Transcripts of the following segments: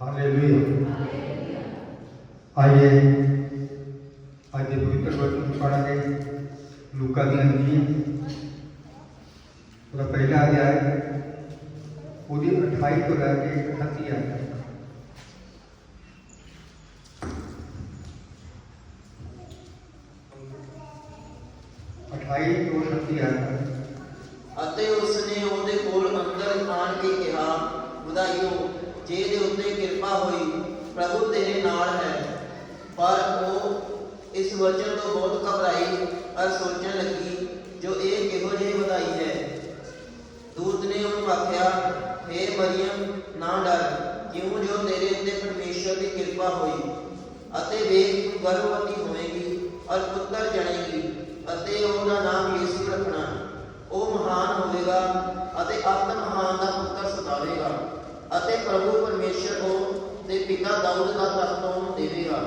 Hallelujah ਆइए ਅੱਜ ਦੇ ਪਵਿੱਤਰ ਵਚਨ ਨੂੰ ਪੜਾਂਗੇ ਲੂਕਾ ਦੀ ਅੰਜੀਲ ਉਹਦਾ ਪਹਿਲਾ ਅਧਿਆਇ ਉਹਦੀ 28 ਤੋਂ ਲੈ ਕੇ 38 ਆਇਤ ਅਠਾਈ ਤੋਂ 38 ਆਇਤ ਅਤੇ ਉਸਨੇ ਉਹਦੇ ਕੋਲ ਅੰਦਰ ਆਣ ਕੇ ਕਿਹਾ ਵਧਾਈਓ ਜੇ ਦੇ ਉੱਤੇ ਕਿਰਪਾ ਹੋਈ ਪ੍ਰਭੂ ਤੇਰੇ ਨਾਲ ਹੈ ਪਰ ਉਹ ਇਸ ਵਚਨ ਤੋਂ ਬਹੁਤ ਘਬਰਾਈ ਔਰ ਸੋਚਣ ਲੱਗੀ ਜੋ ਇਹ ਕਿਹੋ ਜਿਹੀ ਵਧਾਈ ਹੈ ਦੂਤ ਨੇ ਉਹਨੂੰ ਆਖਿਆ ਹੇ ਮਰੀਮ ਨਾ ਡਰ ਕਿਉਂ ਜੋ ਤੇਰੇ ਉੱਤੇ ਪਰਮੇਸ਼ਰ ਦੀ ਕਿਰਪਾ ਹੋਈ ਅਤੇ ਵੇਖ ਤੂੰ ਗਰਭਵਤੀ ਹੋਵੇਗੀ ਔਰ ਪੁੱਤਰ ਜਣੇਗੀ ਅਤੇ ਉਹਦਾ ਨਾਮ ਯੀਸ਼ੂ ਰੱਖਣਾ। ਉਹ ਮਹਾਨ ਹੋਵੇਗਾ ਅਤੇ ਆਤਮ ਮਹਾਨ ਦਾ ਪੁੱਤਰ ਸਤਾਵੇਗਾ ਅਤੇ ਪ੍ਰਭੂ ਪਰਮੇਸ਼ਰ ਉਹ ਤੇ ਪਿਤਾ ਦਾਊਦ ਦਾ ਤਖਤ ਉਹਨੂੰ ਦੇਵੇਗਾ?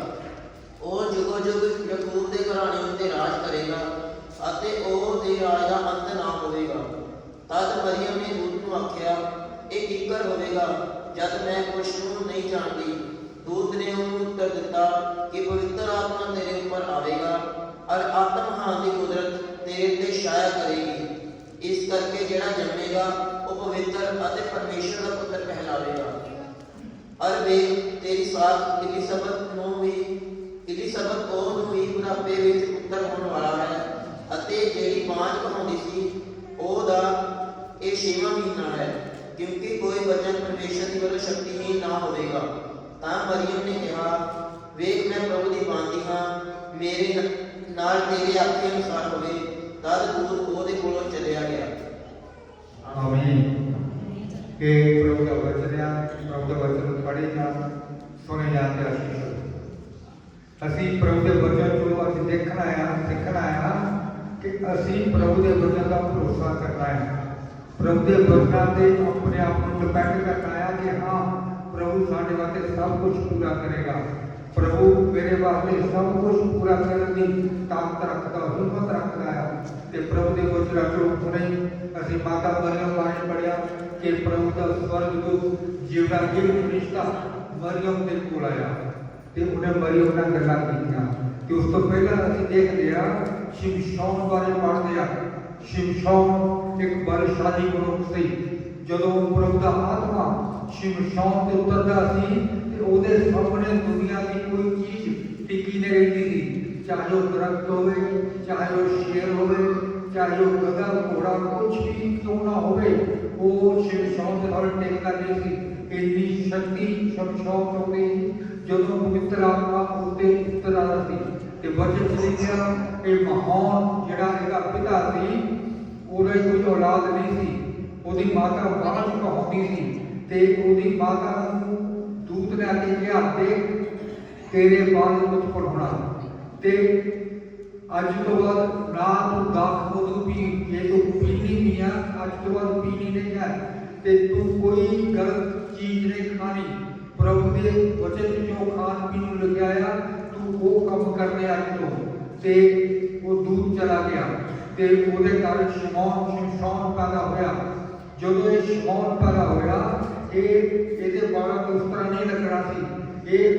ਉਹ ਜੁਗੋ ਜੁਗ ਯਾਕੂਬ ਦੇ ਘਰਾਣੇ ਉੱਤੇ ਰਾਜ ਕਰੇਗਾ ਅਤੇ ਉਹ ਦੇ ਰਾਜ ਦਾ ਅੰਤ ਨਾ ਹੋਵੇਗਾ। ਤਦ ਮਰੀਮ ਨੇ ਦੂਤ ਨੂੰ ਆਖਿਆ, ਇਹ ਕਿੱਕਰ ਹੋਵੇਗਾ ਜਦ ਮੈਂ ਕੁਛ ਨੂੰ ਨਹੀਂ ਜਾਣਦੀ। ਦੂਤ ਨੇ ਉਹਨੂੰ ਉੱਤਰ ਦਿੱਤਾ ਕਿ ਪਵਿੱਤਰ ਆਤਮਾ ਤੇਰੇ ਉੱਪਰ ਆਵੇਗਾ ਔਰ ਆਤਮ ਮਹਾਨ ਦੀ ਕੁਦਰਤ ਤੇਰੇ ਤੇ ਛਾਇਆ ਕਰੇਗੀ। ਇਸ ਕਰਕੇ ਜਿਹੜਾ ਜੰਮੇਗਾ, ਉਹ ਪਵਿੱਤਰ ਅਤੇ ਪਰਮੇਸ਼ਰ ਦਾ ਪੁੱਤਰ ਕਹਿਲਾਵੇਗਾ। ਔਰ ਵੇ, ਤੇਰੀ ਸਾਥ ਇਲਿਸਬਤ ਨੂੰ ਵੀ ਇਲਿਸਬਤ ਉਹ ਨੂੰ ਵੀ ਬੁਢਾਪੇ ਵਿੱਚ ਪੁੱਤਰ ਹੋਣ ਵਾਲਾ ਹੈ, ਅਤੇ ਜਿਹੜੀ ਬਾਂਝ ਕਹਾਉਂਦੀ ਸੀ ਉਹਦਾ ਇਹ ਛੇਵਾਂ ਮਹੀਨਾ ਹੈ, ਕਿਉਂਕਿ ਕੋਈ ਵਚਨ ਪਰਮੇਸ਼ਰ ਦੀ ਵੱਲੋਂ ਸ਼ਕਤੀਹੀਨ ਨਾ ਹੋਵੇਗਾ। ਤਾਂ ਮਰੀਮ ਨੇ ਕਿਹਾ, ਵੇਖ, ਮੈਂ ਪ੍ਰਭੂ ਦੀ ਬਾਂਦੀ ਹਾਂ, ਮੇਰੇ ਨਾਲ ਤੇਰੇ ਆਖੇ ਅਨੁਸਾਰ ਹੋਵੇ, ਤਦ ਦੂਤ ਉਹਦੇ ਕੋਲੋਂ ਚਲਿਆ ਗਿਆ। ਆਮੀਨ। ਕਿ ਪ੍ਰਭੂ ਦਾ ਵਚਨ ਆ, ਪ੍ਰਭੂ ਦਾ ਵਚਨ ਪੜ੍ਹੇ ਜਾਣ ਸੁਣੇ ਜਾਣ ਤੇ ਆਸ਼ੀਸ਼ ਅਸੀਂ ਪ੍ਰਭੂ ਦੇ ਵਚਨ ਤੋਂ ਅੱਜ ਦੇਖਣ ਆਇਆ ਸਿੱਖਣ ਆਇਆ ਕਿ ਅਸੀਂ ਪ੍ਰਭੂ ਦੇ ਵਚਨ ਦਾ ਭਰੋਸਾ ਕਰਨਾ ਹੈ। ਪ੍ਰਭੂ ਦੇ ਵਚਨਾਂ ਤੇ ਆਪਣੇ ਆਪ ਨੂੰ ਡਿਪੈਂਡ ਕਰਨਾ ਹੈ ਕਿ ਹਾਂ ਪ੍ਰਭੂ ਸਾਡੇ ਵਾਸਤੇ ਸਭ ਕੁਝ ਪੂਰਾ ਕਰੇਗਾ। ਪ੍ਰਭੂ, ਮੇਰੇ ਵਾਸਤੇ ਸਭ ਕੁਝ ਪੂਰਾ ਕਰਨ ਦੀ ਤਾਕਤ ਰੱਖਦਾ, ਹਿੰਮਤ ਰੱਖਦਾ ਹੈ। ਤੇ ਪ੍ਰਭੂ ਦੇ ਵਚਨਾਂ ਚੋਂ ਹੁਣੇ ਹੀ ਅਸੀਂ ਮਾਤਾ ਮਰੀਮ ਬਾਰੇ ਪੜਿਆ ਕਿ ਪ੍ਰਭੂ ਦਾ ਸਵਰਗ ਤੋਂ ਜੀਵਦਾ ਗਿਰ ਰਿਸ਼ਤਾ ਮਰੀਮ ਦੇ ਕੋਲ ਆਇਆ। ਤੇ ਉਹਨੇ ਮਰੀਮ ਨਾਲ ਗੱਲਾਂ ਕੀਤੀਆਂ। ਤੇ ਉਸ ਤੋਂ ਪਹਿਲਾਂ ਅਸੀਂ ਦੇਖਦੇ ਆ ਸ਼ਿਮਸ਼ੌਨ ਬਾਰੇ ਪੜ੍ਹਦੇ ਆ ਸ਼ਿਮਸ਼ੌਨ ਇੱਕ ਬਲਸ਼ਾਲੀ ਮਨੁੱਖ ਸੀ। ਜਦੋਂ ਪ੍ਰਭੂ ਦਾ ਆਤਮਾ ਸ਼ਿਮਸ਼ੌਨ ਤੇ ਉਤਰਦਾ ਸੀ ਤੇ ਉਹਦੇ ਸਾਹਮਣੇ ਦੁਨੀਆ ਦੀ ਕੋਈ ਚੀਜ਼ ਟਿਕੀ ਨਹੀਂ ਰਹਿੰਦੀ ਸੀ। ਚਾਹੇ ਉਹ ਦਰਖਤ ਹੋਵੇ, ਚਾਹੇ ਉਹ ਸ਼ੇਰ ਹੋਵੇ, ਚਾਹੇ ਉਹ ਗਧਾ, ਘੋੜਾ ਕੁਝ ਵੀ ਕਿਉਂ ਨਾ ਹੋਵੇ, ਉਹ ਸ਼ਿਮਸ਼ੌਨ ਦੇ ਨਾਲ ਟਿਕਦਾ ਨਹੀਂ ਸੀ। ਇੰਨੀ ਸ਼ਕਤੀ ਸ਼ਮਸ਼ੌਨ ਤੋਂ ਗਈ ਜਦੋਂ ਪਵਿੱਤਰ ਆਤਮਾ ਉੱਤੇ ਉਤਰ ਆਇਆ ਸੀ ਤੇ ਵਚਨ ਚ ਲਿਖਿਆ, ਇਹ ਮਹਾਨ ਜਿਹੜਾ ਇਹਦਾ ਪਿਤਾ ਸੀ, ਉਹਦੇ ਕੋਈ ਔਲਾਦ ਨਹੀਂ ਸੀ। ਉਹਦੀ ਮਾਤਾ ਬਾਝ ਕਹਾਉਂਦੀ ਸੀ ਤੇ ਉਹਦੀ ਮਾਤਾ ਨੂੰ ਦੂਤ ਨੇ ਆ ਕੇ ਕਿਹਾ ਦੇਖ ਤੇਰੇ ਬਾਅਦ ਕੁਝ ਪੜਾਉਣਾ ਤੇ ਅੱਜ ਤੋਂ ਬਾਅਦ ਨਾ ਤੂੰ ਦਾਖ ਮਧੂ ਪੀ ਜੇ ਤੂੰ ਪੀਣੀ ਵੀ ਆ, ਅੱਜ ਤੋਂ ਬਾਅਦ ਪੀਣੀ ਨਹੀਂ ਹੈ ਤੇ ਤੂੰ ਕੋਈ ਗਲਤ ਚੀਜ਼ ਨਹੀਂ ਖਾਣੀ। ਪ੍ਰਭੂ ਦੇ ਵਚਨ ਜੋ ਖਾਣ ਪੀਣ ਨੂੰ ਲੱਗਿਆ ਆ, ਤੂੰ ਉਹ ਕੰਮ ਕਰਨੇ ਅੱਜ ਤੋਂ। ਤੇ ਉਹ ਦੂਰ ਚਲਾ ਗਿਆ। ਤੇ ਉਹਦੇ ਕਾਰਨ ਸ਼ਮੌਨ, ਸ਼ਮਸ਼ੌਨ ਪੈਦਾ ਹੋਇਆ। ਜਦੋਂ ਇਹ ਸ਼ਮੌਨ ਪੈਦਾ ਹੋਇਆ ਇਹ ਇਹਦੇ ਬਾਲਾਂ ਉਸ ਤਰ੍ਹਾਂ ਨਹੀਂ ਲੱਗਣਾ ਸੀ। ਇਹ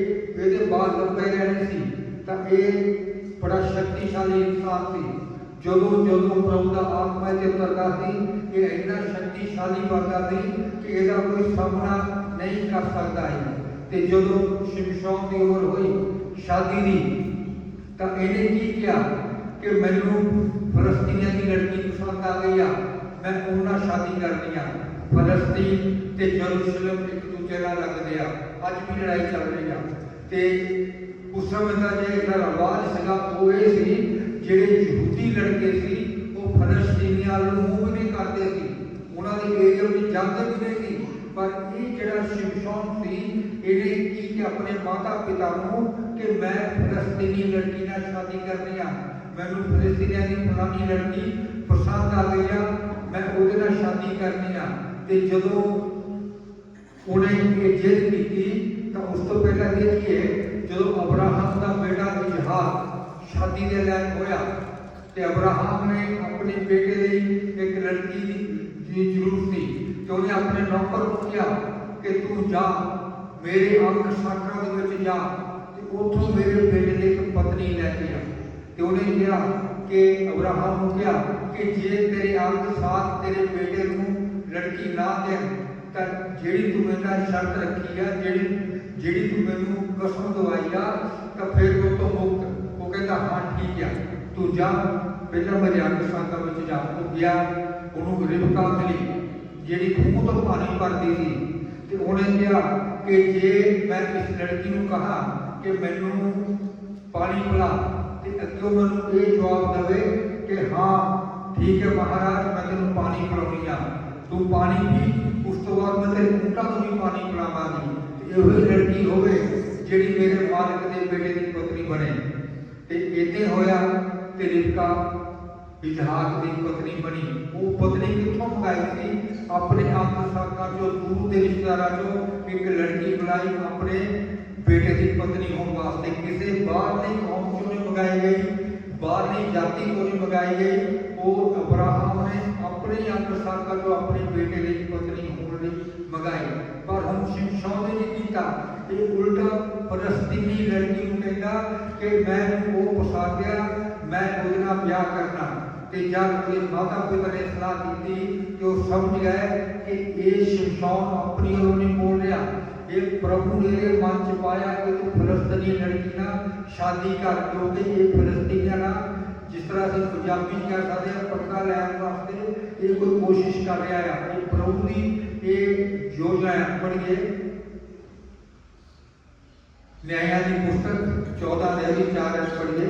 ਇਹਦੇ ਬਾਲ ਲੰਬੇ ਰਹਿਣੇ ਸੀ। ਤਾਂ ਇਹ ਬੜਾ ਸ਼ਕਤੀਸ਼ਾਲੀ ਇਨਸਾਨ ਸੀ। ਜਦੋਂ ਜਦੋਂ ਪ੍ਰਭੂ ਦਾ ਆਤਮਾ ਤੇ ਉਤਰਦਾ ਸੀ, ਇਹ ਇੰਨਾ ਸ਼ਕਤੀਸ਼ਾਲੀ ਬਣਦਾ ਸੀ ਕਿ ਇਹਦਾ ਕੋਈ ਸਾਹਮਣਾ ਨਹੀਂ ਕਰ ਸਕਦਾ ਸੀ। ਤੇ ਜਦੋਂ ਸ਼ਿਮਸ਼ੌਨ ਦੀ ਉਮਰ ਹੋਈ, ਸ਼ਾਦੀ ਦੀ, ਤਾਂ ਇਹਨੇ ਕੀ ਕਿਹਾ ਕਿ ਮੈਨੂੰ ਫਲਸਤੀਨੀਆਂ ਦੀ ਲੜਕੀ ਪਸੰਦ ਆ ਗਈ ਆ। ਮੈਂ ਉਹਨਾਂ ਸ਼ਾਦੀ ਕਰਨੀ ਆ। ਫਲਸਤੀਨ ਤੇ ਜਰੂਸਲਮ ਇੱਕ ਦੂਜੇ ਨਾਲ ਲੱਗਦੇ ਆ। ਅੱਜ ਵੀ ਲੜਾਈ ਚੱਲ ਰਹੀ ਆ। ਤੇ ਉਸ ਸਮੇਂ ਦਾ ਜੇ ਇਹਦਾ ਸੀਗਾ, ਉਹ ਇਹ ਸੀ, ਜਿਹੜੇ ਯਹੂਦੀ ਲੜਕੇ ਸੀ, ਉਹ ਫਲਸਤੀਨੀਆਂ ਨੂੰ ਮੂੰਹ ਨਹੀਂ ਕਰਦੇ ਸੀ। ਉਹਨਾਂ ਦੇ ਏਰੀਆ ਵਿੱਚ ਜਾਂਦੇ ਵੀ ਨਹੀਂ ਸੀ। ਪਰ ਇਹ ਜਿਹੜਾ ਸ਼ਿਮਸ਼ੌਨ ਸੀ, ਇਹਨੇ ਕੀ ਕਿ ਆਪਣੇ ਮਾਤਾ ਪਿਤਾ ਨੂੰ ਕਿ ਮੈਂ ਫਲਸਤੀਨੀ ਲੜਕੀ ਨਾਲ ਸ਼ਾਦੀ ਕਰਨੀ ਆ। ਮੈਨੂੰ ਫਲਸਤੀਨੀਆਂ ਦੀ ਫਲਾਨੀ ਲੜਕੀ ਪਸੰਦ ਆ ਗਈ ਆ। ਮੈਂ ਉਹਦੇ ਨਾਲ ਸ਼ਾਦੀ ਕਰਨੀ ਆ। ਤੇ ਜਦੋਂ ਉਹਨੇ ਇਹ ਜਿੱਦ ਕੀਤੀ ਤਾਂ ਉਸ ਤੋਂ ਪਹਿਲਾਂ ਦੇਖੀਏ ਜਦੋਂ ਅਬਰਾਹਮ ਦਾ ਬੇਟਾ ਇਜਹਾਰ ਸ਼ਾਦੀ ਦੇ ਲਾਇਕ ਹੋਇਆ ਤੇ ਅਬਰਾਹਮ ਨੇ ਆਪਣੇ ਬੇਟੇ ਲਈ ਇੱਕ ਲੜਕੀ ਦੀ ਜ਼ਰੂਰਤ ਸੀ ਤੇ ਉਹਨੇ ਆਪਣੇ ਨੌਕਰ ਨੂੰ ਕਿਹਾ ਕਿ ਤੂੰ ਜਾ, ਮੇਰੇ ਅੰਗ ਸ਼ਾਖਾ ਦੇ ਵਿੱਚ ਜਾ ਤੇ ਉੱਥੋਂ ਮੇਰੇ ਬੇਟੇ ਦੀ ਇੱਕ ਪਤਨੀ ਲੈ ਕੇ ਆ। ਤੇ ਉਹਨੇ ਕਿਹਾ ਕਿ ਅਬਰਾਹਮ ਨੂੰ ਕਿਹਾ ਕਿ ਜੇ ਤੇਰੇ ਅੰਗ ਸਾਥ ਤੇਰੇ ਬੇਟੇ ਨੂੰ ਲੜਕੀ ਨਾ ਦੇ ਤਾਂ ਜਿਹੜੀ ਤੂੰ ਮੇਰੇ ਨਾਲ ਸ਼ਰਤ ਰੱਖੀ ਆ, ਜਿਹੜੀ ਜਿਹੜੀ ਤੂੰ ਮੈਨੂੰ ਕਸਮ ਦਵਾਈ ਆ, ਤਾਂ ਫਿਰ ਉਹ ਤੋਂ ਮੁਕਤ। ਉਹ ਕਹਿੰਦਾ, ਹਾਂ, ਠੀਕ ਆ। ਤੂੰ ਜਾ, ਪਹਿਲਾਂ ਮੇਰੇ ਅੰਗ ਵਿੱਚ ਜਾ ਉਹ ਗਿਆ, ਉਹਨੂੰ ਰਿਬਕਾ ਮਿਲੀ। ਜਿਹੜੀ ਖੂਹ ਤੋਂ ਪਾਣੀ ਭਰਦੀ ਸੀ, ਤੇ ਉਹਨੇ ਕਿਹਾ ਕਿ ਜੇ ਮੈਂ ਇਸ ਲੜਕੀ ਨੂੰ ਕਹਾ ਕਿ ਮੈਨੂੰ ਪਾਣੀ ਪਿਲਾ, ਤੇ ਅੱਗੇ ਮੈਨੂੰ ਇਹ ਜਵਾਬ ਦੇਵੇ ਕਿ ਹਾਂ, ਠੀਕ ਹੈ ਮਹਾਰਾਜ, ਮੈਂ ਤੈਨੂੰ ਪਾਣੀ ਪਿਲਾਉਣੀ ਆ। ਤੂੰ ਪਾਣੀ ਪੀ ਉਸ ਤੋਂ ਬਾਅਦ ਮੈਂ ਤੇਰੇ ਊਂਟਾਂ ਨੂੰ ਵੀ ਪਾਣੀ ਪਿਲਾਵਾਂਗੀ ਤੇ ਇਹੋ ਹੀ ਲੜਕੀ ਹੋਵੇ ਜਿਹੜੀ ਮੇਰੇ ਮਾਲਕ ਦੇ ਬੇਟੇ ਦੀ ਪਤਨੀ ਬਣੇ। ਤੇ ਇਤੇ ਹੋਇਆ ਤੇ ਰਿਬਕਾ ਇਸਹਾਕ ਦੀ ਪਤਨੀ ਬਣੀ। ਉਹ ਪਤਨੀ ਕਿੱਥੋਂ ਮੰਗਾਈ ਸੀ? ਆਪਣੇ ਆਪ ਸਾਕਾਂ ਚੋਂ ਦੂਰ ਦੇ ਰਿਸ਼ਤੇਦਾਰਾਂ ਚੋਂ ਇੱਕ ਲੜਕੀ ਬੁਲਾਈ ਆਪਣੇ ਬੇਟੇ ਦੀ ਪਤਨੀ ਹੋਣ ਵਾਸਤੇ। ਕਿਸੇ ਬਾਹਰਲੀ ਕੌਮ ਚੋਂ ਨਹੀਂ ਮੰਗਾਈ ਗਈ, ਬਾਹਰਲੀ ਜਾਤੀ ਤੋਂ ਨਹੀਂ ਮੰਗਾਈ ਗਈ। ਉਹ ਅਬਰਾਹਮ ਨੇ ਆਪਣੇ ਆਪ ਆਪਣੇ ਬੇਟੇ ਦੀ ਪਤਨੀ ਹੋਣ ਲਈ ਮੰਗਾਈ ਪਰ ਹੁਣ ਸ਼ਿਮਸ਼ੌਨ ਨੇ ਕੀ ਕੀਤਾ ਇਹ ਉਲਟਾ ਫਲਸਤੀਨੀ ਲੜਕੀ ਨੂੰ ਕਹਿੰਦਾ ਕਿ ਮੈਂ ਉਹ ਪਸਾ ਗਿਆ ਮੈਂ ਉਹਦੇ ਨਾਲ ਵਿਆਹ ਕਰਨਾ। ਤੇ ਜਦ ਉਹਦੇ ਮਾਤਾ ਪਿਤਾ ਨੇ ਸਲਾਹ ਕੀਤੀ ਕਿ ਉਹ ਸਮਝ ਗਏ ਕਿ ਇਹ ਸ਼ਿਮਸ਼ੌਨ ਆਪਣੀ ਵੱਲੋਂ ਨਹੀਂ ਬੋਲ ਰਿਹਾ। ਇਹ ਪ੍ਰਭੂ ਨੇ ਇਹਦੇ ਮਨ ਚ ਪਾਇਆ ਕਿ ਤੂੰ ਫਲਸਤੀਨੀ ਲੜਕੀ ਨਾਲ ਸ਼ਾਦੀ ਕਰ ਕਿਉਂਕਿ ਇਹ ਫਲਸਤੀਨੀਆਂ ਨਾਲ ਜਿਸ ਤਰ੍ਹਾਂ ਅਸੀਂ ਪੰਜਾਬੀ ਕਹਿ ਸਕਦੇ ਹਾਂ ਪੱਕਾ ਲੈਣ ਵਾਸਤੇ ਇਹ ਕੋਈ ਕੋਸ਼ਿਸ਼ ਕਰ ਰਿਹਾ ਆ ਇਹ ਪ੍ਰਭੂ ਦੀ ਇਹ ਯੋਜਨਾ ਹੈ ਪੜ੍ਹੀਏ ਨਿਆਂਇਆਂ ਦੀ ਪੁਸਤਕ 14 ਦੇ ਵੀ 4 ਅੰਕ ਪੜ੍ਹੀਏ